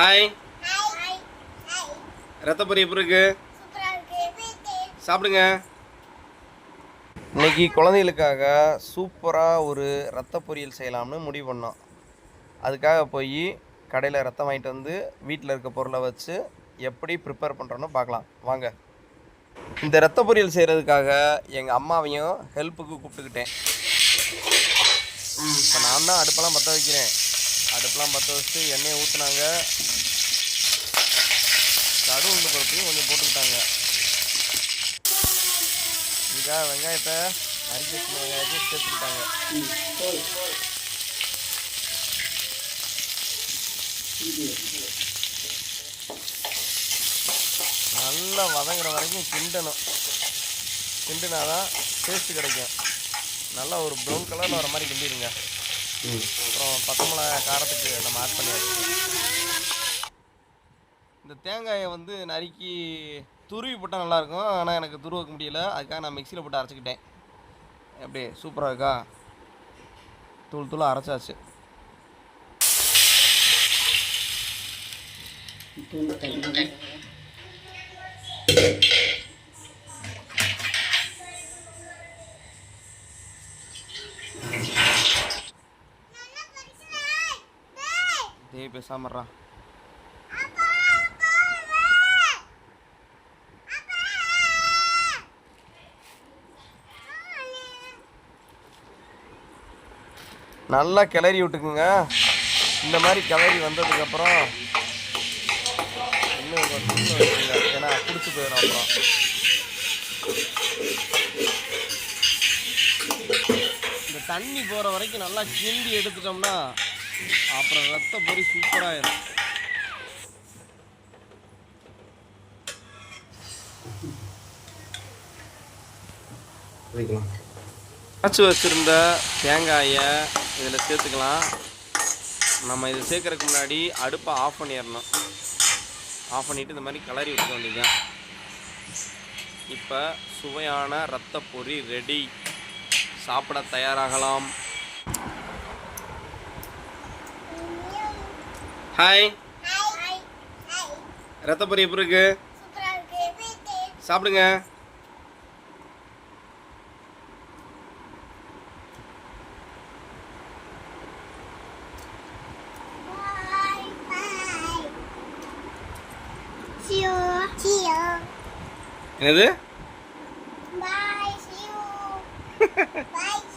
Hi ரத்த பொரி எப்படி இருக்கு? சாப்பிடுங்க. இன்னைக்கு குழந்தைகளுக்காக சூப்பராக ஒரு ரத்த பொரியல் செய்யலாம்னு முடிவு பண்ணோம். அதுக்காக போய் கடையில் ரத்தம் வாங்கிட்டு வந்து வீட்டில் இருக்க பொருளை வச்சு எப்படி ப்ரிப்பேர் பண்ணுறோன்னு பார்க்கலாம். வாங்க. இந்த ரத்த பொரியல் செய்கிறதுக்காக எங்கள் அம்மாவையும் ஹெல்ப்புக்கு கூப்பிட்டுக்கிட்டேன். இப்போ நான் தான் அடுப்பெல்லாம் பற்ற வைக்கிறேன். அடுப்பெலாம் பற்ற வச்சுட்டு எண்ணெயை ஊற்றுனாங்க கடு உளுந்து பருப்பையும் கொஞ்சம் போட்டுக்கிட்டாங்க. இதுக்காக வெங்காயத்தை அரிசி வச்சிருந்த வெங்காயத்தையும் சேர்த்துக்கிட்டாங்க. நல்லா வதங்குற வரைக்கும் கிண்டணும். கிண்டினாதான் டேஸ்ட்டு கிடைக்கும். நல்லா ஒரு ப்ரௌன் கலரில் வர மாதிரி கிண்டிடுங்க. அப்புறம் பச்சை மிளகா காரத்துக்கு நம்ம ஆட் பண்ணியாச்சு. இந்த தேங்காயை வந்து நறுக்கி துருவி போட்டால் நல்லாயிருக்கும். ஆனால் எனக்கு துருவக்க முடியல. அதுக்காக நான் மிக்சியில் போட்டு அரைச்சிக்கிட்டேன். எப்படி சூப்பராக இருக்கா? தூள் தூளாக அரைச்சாச்சு. டேய் பேசாமறா நல்லா கிளறி விட்டுக்குங்க. இந்த மாதிரி கிளறி வந்ததுக்கப்புறம் இன்னும் ஏன்னா பிடிச்சி போயிடும் அப்புறம். இந்த தண்ணி போகிற வரைக்கும் நல்லா கிண்டி எடுத்துட்டோம்னா அப்புறம் ரத்த பொரி சூப்பராகிடும் அரைச்சி வச்சுருந்த தேங்காயை இதில் சேர்த்துக்கலாம். நம்ம இது சேர்க்கறதுக்கு முன்னாடி அடுப்பை ஆஃப் பண்ணிடணும். ஆஃப் பண்ணிவிட்டு இந்த மாதிரி கிளறி விட்டுக்க வேண்டியதுதான். இப்போ சுவையான ரத்த பொரி ரெடி சாப்பிட தயாராகலாம். ஹாய் ரத்த பொரி எப்படி இருக்கு? சாப்பிடுங்க. என்னது? Bye, see you. Bye.